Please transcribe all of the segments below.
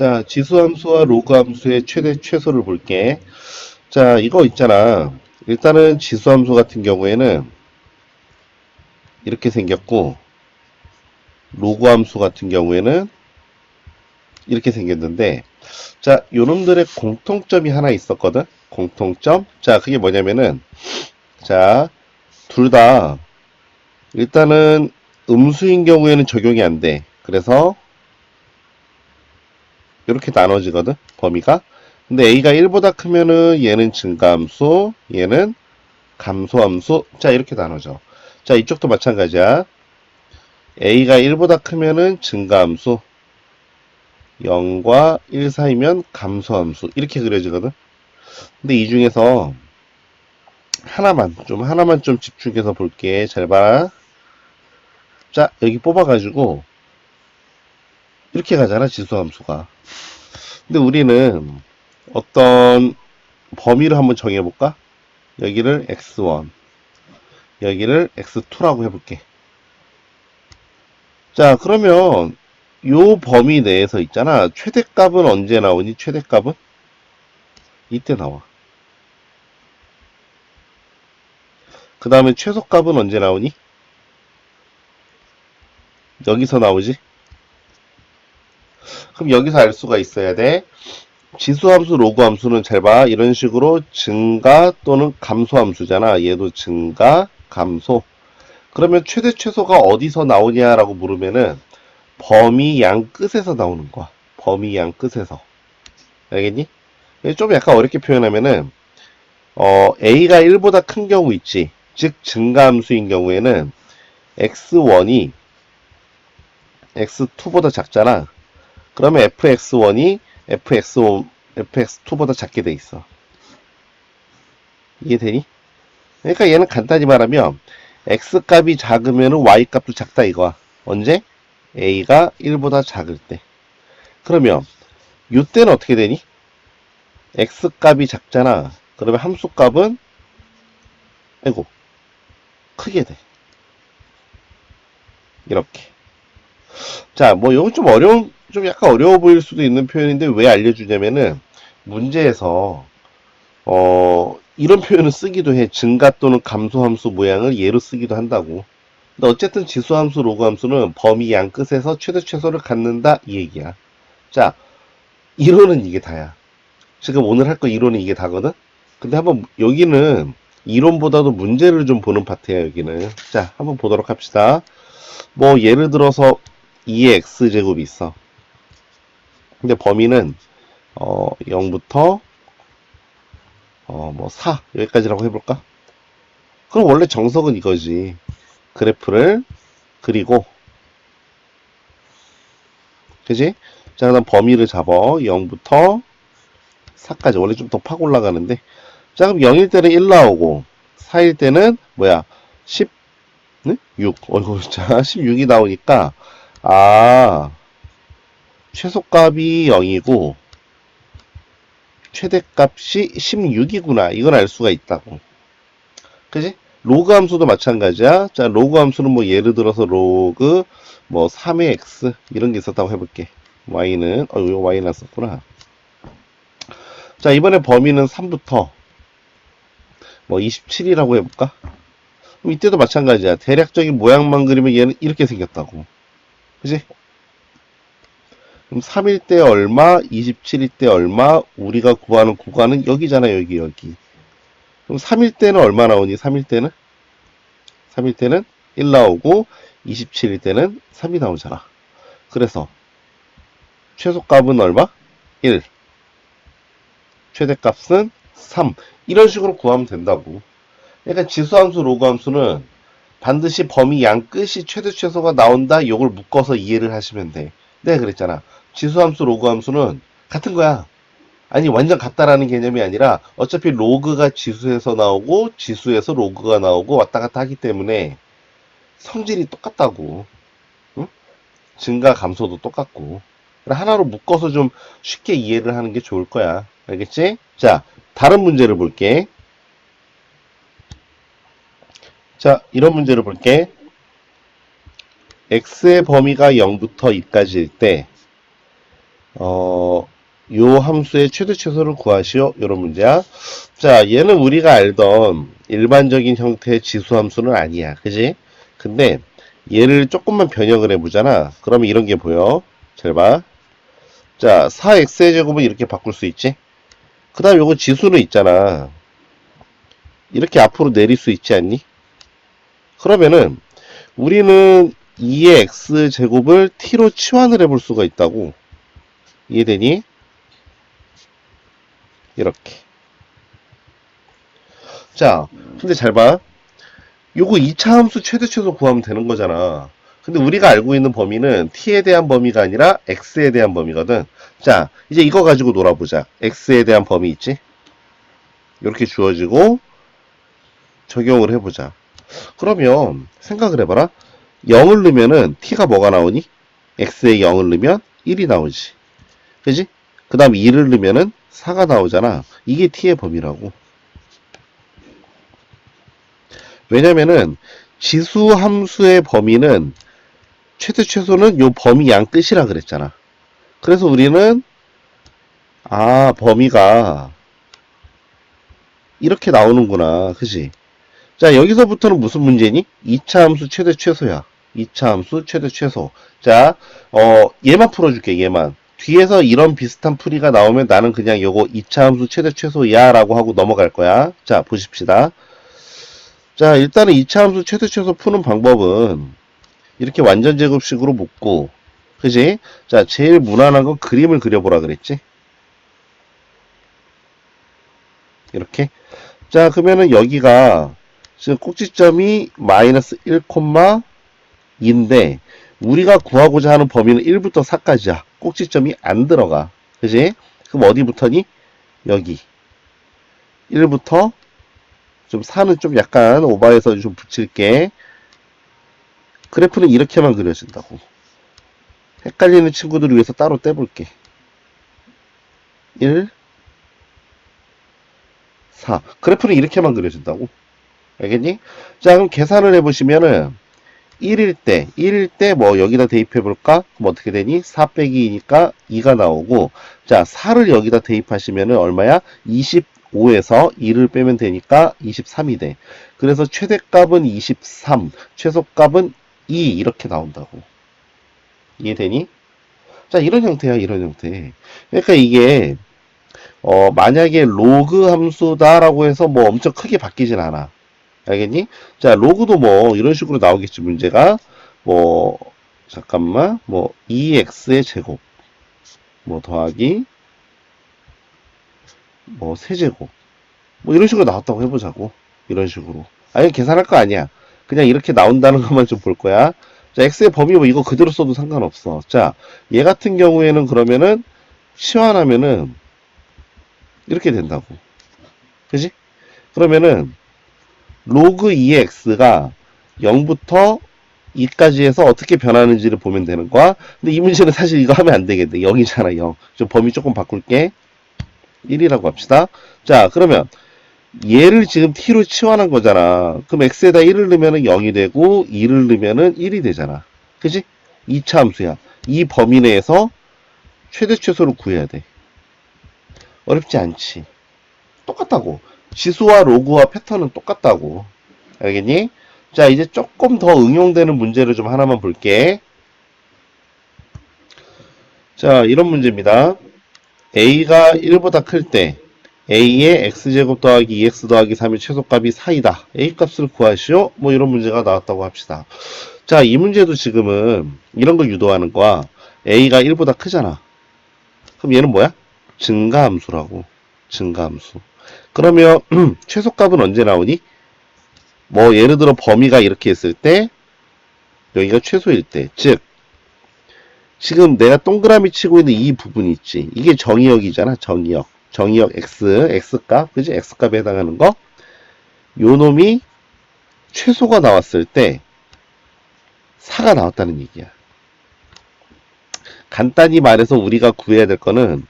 자, 지수함수와 로그함수의 최대 최소를 볼게. 자, 이거 있잖아. 일단은 지수함수 같은 경우에는 이렇게 생겼고, 로그함수 같은 경우에는 이렇게 생겼는데, 자, 요놈들의 공통점이 하나 있었거든? 공통점? 자, 그게 뭐냐면은, 자, 둘 다, 일단은 음수인 경우에는 적용이 안 돼. 그래서, 이렇게 나눠지거든, 범위가. 근데 a가 1보다 크면은 얘는 증가함수, 얘는 감소함수. 자, 이렇게 나눠져. 자, 이쪽도 마찬가지야. a가 1보다 크면은 증가함수, 0과 1 사이면 감소함수. 이렇게 그려지거든. 근데 이 중에서 하나만, 좀, 하나만 좀 집중해서 볼게. 잘 봐. 자, 여기 뽑아가지고, 이렇게 가잖아, 지수함수가. 근데 우리는 어떤 범위를 한번 정해볼까? 여기를 x1, 여기를 x2라고 해볼게. 자, 그러면 요 범위 내에서 있잖아. 최대값은 언제 나오니? 최대값은? 이때 나와. 그 다음에 최소값은 언제 나오니? 여기서 나오지? 그럼 여기서 알 수가 있어야 돼. 지수함수, 로그함수는 잘 봐. 이런 식으로 증가 또는 감소함수잖아. 얘도 증가, 감소. 그러면 최대 최소가 어디서 나오냐라고 물으면은 범위 양 끝에서 나오는 거야. 범위 양 끝에서. 알겠니? 좀 약간 어렵게 표현하면은 어, a가 1보다 큰 경우 있지. 즉 증가함수인 경우에는 x1이 x2보다 작잖아. 그러면 fx1이 fx1, fx2보다 작게 돼 있어. 이해되니? 그러니까 얘는 간단히 말하면 x 값이 작으면 y 값도 작다 이거야. 언제? a가 1보다 작을 때. 그러면 이때는 어떻게 되니? x 값이 작잖아. 그러면 함수 값은 아이고 크게 돼. 이렇게. 자, 뭐 이건 좀 어려운 좀 약간 어려워 보일 수도 있는 표현인데 왜 알려주냐면은 문제에서 어 이런 표현을 쓰기도 해. 증가 또는 감소 함수 모양을 예로 쓰기도 한다고. 근데 어쨌든 지수 함수, 로그 함수는 범위 양 끝에서 최대 최소를 갖는다 이 얘기야. 자, 이론은 이게 다야. 지금 오늘 할 거 이론은 이게 다거든. 근데 한번 여기는 이론보다도 문제를 좀 보는 파트야 여기는. 자, 한번 보도록 합시다. 뭐 예를 들어서 2의 x제곱이 있어. 근데 범위는 어 0부터 어 뭐 4 여기까지라고 해볼까? 그럼 원래 정석은 이거지. 그래프를 그리고 그지? 자 그다음 범위를 잡어 0부터 4까지 원래 좀더팍 올라가는데 자 그럼 0일 때는 1 나오고 4일 때는 뭐야 10 네? 6 어이구 자 16이 나오니까 아 최소값이 0이고 최대값이 16이구나. 이걸 알 수가 있다고. 그지? 로그 함수도 마찬가지야. 자, 로그 함수는 뭐 예를 들어서 로그 뭐 3의 x 이런 게 있었다고 해볼게. y는 어 이거 y 났었구나. 자, 이번에 범위는 3부터 뭐 27이라고 해볼까? 그럼 이때도 마찬가지야. 대략적인 모양만 그리면 얘는 이렇게 생겼다고. 그지? 그럼 3일 때 얼마, 27일 때 얼마, 우리가 구하는 구간은 여기잖아, 여기, 여기. 그럼 3일 때는 얼마 나오니, 3일 때는? 3일 때는 1 나오고, 27일 때는 3이 나오잖아. 그래서, 최소값은 얼마? 1. 최대값은 3. 이런 식으로 구하면 된다고. 그러니까 지수함수, 로그함수는 반드시 범위 양 끝이 최대 최소가 나온다. 요걸 묶어서 이해를 하시면 돼. 내가 그랬잖아. 지수함수, 로그함수는 같은 거야. 아니 완전 같다라는 개념이 아니라 어차피 로그가 지수에서 나오고 지수에서 로그가 나오고 왔다 갔다 하기 때문에 성질이 똑같다고. 응? 증가 감소도 똑같고. 하나로 묶어서 좀 쉽게 이해를 하는 게 좋을 거야. 알겠지? 자, 다른 문제를 볼게. 자, 이런 문제를 볼게. x의 범위가 0부터 2까지일 때 어, 요 함수의 최대 최소를 구하시오. 요런 문제야. 자, 얘는 우리가 알던 일반적인 형태의 지수 함수는 아니야. 그지? 근데 얘를 조금만 변형을 해보잖아. 그러면 이런 게 보여. 잘 봐. 자, 4x의 제곱은 이렇게 바꿀 수 있지? 그 다음 요거 지수는 있잖아. 이렇게 앞으로 내릴 수 있지 않니? 그러면은 우리는 2의 x 제곱을 t로 치환을 해볼 수가 있다고. 이해되니? 이렇게. 자, 근데 잘 봐. 요거 2차 함수 최대 최소 구하면 되는 거잖아. 근데 우리가 알고 있는 범위는 t에 대한 범위가 아니라 x에 대한 범위거든. 자, 이제 이거 가지고 놀아보자. x에 대한 범위 있지? 이렇게 주어지고 적용을 해보자. 그러면 생각을 해봐라. 0을 넣으면은 t가 뭐가 나오니? x에 0을 넣으면 1이 나오지. 그지? 그 다음 2를 넣으면은 4가 나오잖아. 이게 t의 범위라고. 왜냐면은 지수 함수의 범위는 최대 최소는 요 범위 양 끝이라 그랬잖아. 그래서 우리는 아 범위가 이렇게 나오는구나. 그지? 자 여기서부터는 무슨 문제니? 2차 함수 최대 최소야. 2차 함수 최대 최소. 자, 어, 얘만 풀어줄게, 얘만. 뒤에서 이런 비슷한 풀이가 나오면 나는 그냥 요거 2차 함수 최대 최소야 라고 하고 넘어갈 거야. 자, 보십시다. 자, 일단은 2차 함수 최대 최소 푸는 방법은 이렇게 완전 제곱식으로 묶고, 그지? 자, 제일 무난한 건 그림을 그려보라 그랬지? 이렇게. 자, 그러면은 여기가 지금 꼭지점이 마이너스 1,2인데, 우리가 구하고자 하는 범위는 1부터 4까지야. 꼭지점이 안 들어가. 그지? 그럼 어디부터니? 여기. 1부터 좀 4는 좀 약간 오버해서 좀 붙일게. 그래프는 이렇게만 그려진다고. 헷갈리는 친구들을 위해서 따로 떼볼게. 1, 4. 그래프는 이렇게만 그려진다고. 알겠니? 자, 그럼 계산을 해보시면은 1일 때, 1일 때 뭐 여기다 대입해 볼까? 그럼 어떻게 되니? 4 빼기 2니까 2가 나오고, 자, 4를 여기다 대입하시면은 얼마야? 25에서 2를 빼면 되니까 23이 돼. 그래서 최대값은 23, 최소값은 2 이렇게 나온다고. 이해되니? 자, 이런 형태야, 이런 형태. 그러니까 이게 어, 만약에 로그 함수다라고 해서 뭐 엄청 크게 바뀌진 않아. 알겠니? 자, 로그도 뭐 이런 식으로 나오겠지, 문제가. 뭐, 잠깐만, 뭐, 2x의 제곱. 뭐, 더하기, 뭐, 세제곱. 뭐, 이런 식으로 나왔다고 해보자고. 이런 식으로. 아니, 계산할 거 아니야. 그냥 이렇게 나온다는 것만 좀 볼 거야. 자, x의 범위 뭐 이거 그대로 써도 상관없어. 자, 얘 같은 경우에는 그러면은, 시환하면은, 이렇게 된다고. 그지? 그러면은, 로그 2의 x가 0부터 2까지 해서 어떻게 변하는지를 보면 되는 거야. 근데 이 문제는 사실 이거 하면 안 되겠네. 0이잖아, 0. 좀 범위 조금 바꿀게. 1이라고 합시다. 자, 그러면 얘를 지금 t로 치환한 거잖아. 그럼 x에다 1을 넣으면 0이 되고 2를 넣으면 1이 되잖아. 그지? 2차 함수야. 이 범위 내에서 최대 최소를 구해야 돼. 어렵지 않지. 똑같다고. 지수와 로그와 패턴은 똑같다고. 알겠니? 자, 이제 조금 더 응용되는 문제를 좀 하나만 볼게. 자, 이런 문제입니다. a가 1보다 클 때 a의 x제곱 더하기 2x 더하기 3의 최소값이 4이다. a 값을 구하시오. 뭐 이런 문제가 나왔다고 합시다. 자, 이 문제도 지금은 이런 걸 유도하는 거야. a가 1보다 크잖아. 그럼 얘는 뭐야? 증가함수라고. 증가함수. 그러면 최소값은 언제 나오니? 뭐 예를 들어 범위가 이렇게 있을 때 여기가 최소일 때, 즉 지금 내가 동그라미 치고 있는 이 부분이 있지. 이게 정의역이잖아. 정의역. 정의역 x, x값, 그지? x값에 해당하는 거. 요 놈이 최소가 나왔을 때 4가 나왔다는 얘기야. 간단히 말해서 우리가 구해야 될 거는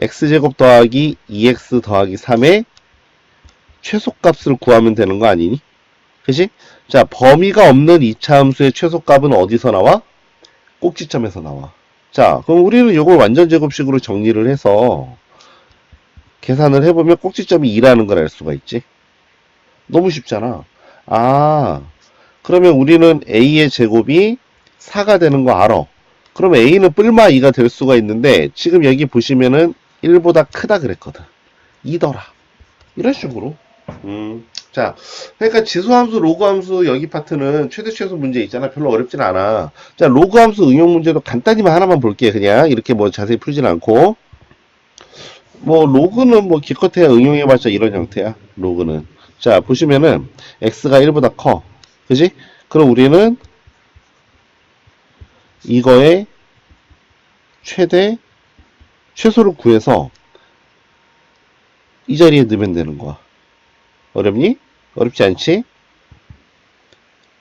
x제곱 더하기 2x 더하기 3의 최소값을 구하면 되는 거 아니니? 그지? 자, 범위가 없는 2차 함수의 최소값은 어디서 나와? 꼭지점에서 나와. 자, 그럼 우리는 이걸 완전 제곱식으로 정리를 해서 계산을 해보면 꼭지점이 2라는 걸 알 수가 있지. 너무 쉽잖아. 아, 그러면 우리는 a의 제곱이 4가 되는 거 알아. 그럼 a는 뿔마 2가 될 수가 있는데 지금 여기 보시면은 1보다 크다 그랬거든. 2더라. 이런 식으로. 음, 자, 그러니까 지수함수, 로그함수 여기 파트는 최대 최소 문제 있잖아. 별로 어렵진 않아. 자, 로그함수 응용 문제도 간단히만 하나만 볼게. 그냥 이렇게 뭐 자세히 풀진 않고. 뭐 로그는 뭐 기껏해야 응용해봤자 이런 형태야. 로그는. 자, 보시면은 x가 1보다 커. 그지? 그럼 우리는 이거의 최대 최소를 구해서 이 자리에 넣으면 되는 거야. 어렵니? 어렵지 않지?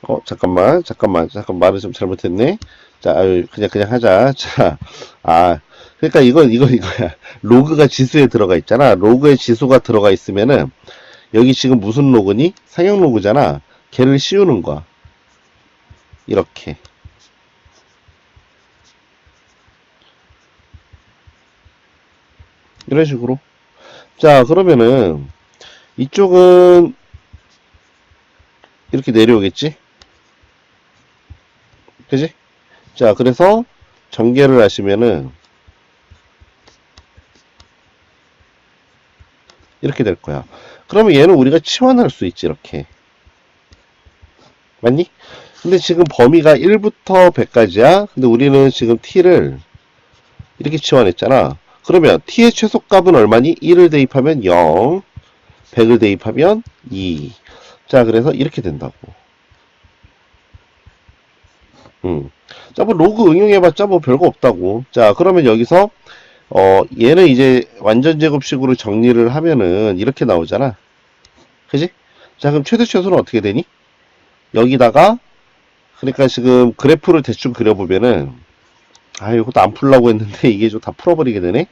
어, 잠깐만, 잠깐만, 잠깐 말을 좀 잘못했네. 자, 아유, 그냥, 그냥 하자. 자, 아, 그러니까 이건, 이건 이거야. 로그가 지수에 들어가 있잖아. 로그에 지수가 들어가 있으면은, 여기 지금 무슨 로그니? 상형 로그잖아. 걔를 씌우는 거야. 이렇게. 이런 식으로. 자, 그러면은, 이쪽은, 이렇게 내려오겠지? 그지? 자, 그래서, 전개를 하시면은, 이렇게 될 거야. 그러면 얘는 우리가 치환할 수 있지, 이렇게. 맞니? 근데 지금 범위가 1부터 100까지야. 근데 우리는 지금 t를 이렇게 치환했잖아. 그러면 t의 최소값은 얼마니? 1을 대입하면 0, 100을 대입하면 2. 자, 그래서 이렇게 된다고. 음. 자, 뭐 로그 응용해봤자 뭐 별거 없다고. 자, 그러면 여기서 어, 얘는 이제 완전 제곱식으로 정리를 하면은 이렇게 나오잖아. 그지? 자, 그럼 최대 최소는 어떻게 되니? 여기다가 그러니까 지금 그래프를 대충 그려보면은 아, 이것도 안 풀라고 했는데 이게 좀 다 풀어버리게 되네.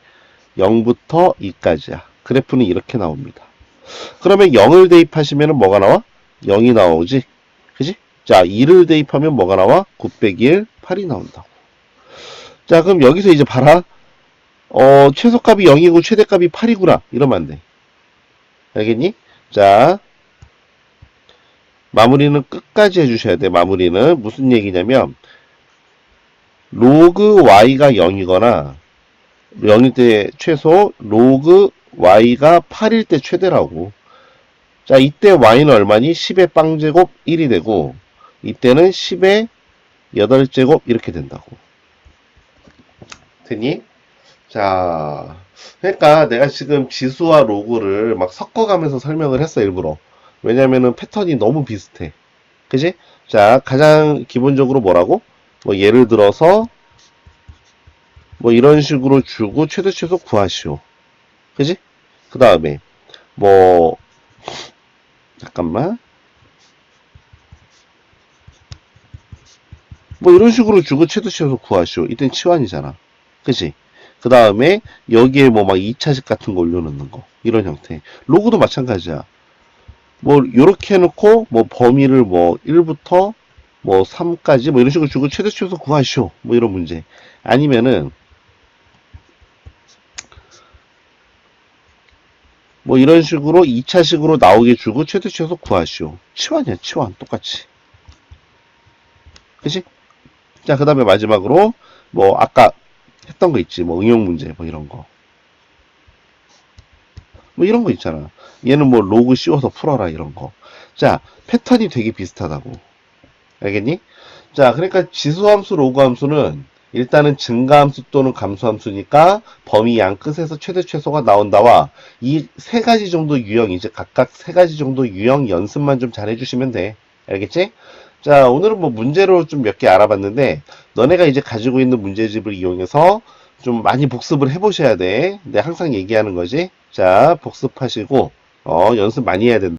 0부터 2까지야. 그래프는 이렇게 나옵니다. 그러면 0을 대입하시면은 뭐가 나와? 0이 나오지. 그지? 자, 2를 대입하면 뭐가 나와? 9 빼기 1, 8이 나온다고. 자, 그럼 여기서 이제 봐라. 어, 최소값이 0이고 최대값이 8이구나. 이러면 안 돼. 알겠니? 자, 마무리는 끝까지 해주셔야 돼. 마무리는 무슨 얘기냐면 로그 y가 0이거나 0일 때 최소 로그 y가 8일 때 최대라고. 자, 이때 y는 얼마니? 10의 빵제곱 1이 되고 이때는 10의 8제곱 이렇게 된다고. 됐니? 자, 그러니까 내가 지금 지수와 로그를 막 섞어가면서 설명을 했어, 일부러. 왜냐면은 패턴이 너무 비슷해. 그지? 자, 가장 기본적으로 뭐라고? 뭐 예를 들어서 뭐 이런 식으로 주고 최대 최소 구하시오. 그지? 그 다음에 뭐 잠깐만 뭐 이런 식으로 주고 최대 최소 구하시오. 이땐 치환이잖아. 그지? 그 다음에 여기에 뭐 막 2차식 같은 거 올려놓는 거 이런 형태. 로그도 마찬가지야. 뭐 요렇게 해놓고 뭐 범위를 뭐 1부터 뭐 3까지 뭐 이런 식으로 주고 최대 최소 구하시오. 뭐 이런 문제. 아니면은 뭐 이런 식으로 2차식으로 나오게 주고 최대 최소 구하시오. 치환이야, 치환. 똑같이. 그치? 자, 그 다음에 마지막으로 뭐 아까 했던 거 있지. 뭐 응용 문제 뭐 이런 거. 뭐 이런 거 있잖아. 얘는 뭐 로그 씌워서 풀어라 이런 거. 자, 패턴이 되게 비슷하다고. 알겠니? 자, 그러니까 지수함수, 로그함수는 일단은 증가함수 또는 감소함수니까 범위 양 끝에서 최대 최소가 나온다와 이 세 가지 정도 유형 이제 각각 세 가지 정도 유형 연습만 좀 잘 해주시면 돼. 알겠지? 자, 오늘은 뭐 문제로 좀 몇 개 알아봤는데 너네가 이제 가지고 있는 문제집을 이용해서 좀 많이 복습을 해보셔야 돼. 근데 항상 얘기하는 거지. 자, 복습하시고 어, 연습 많이 해야 된다.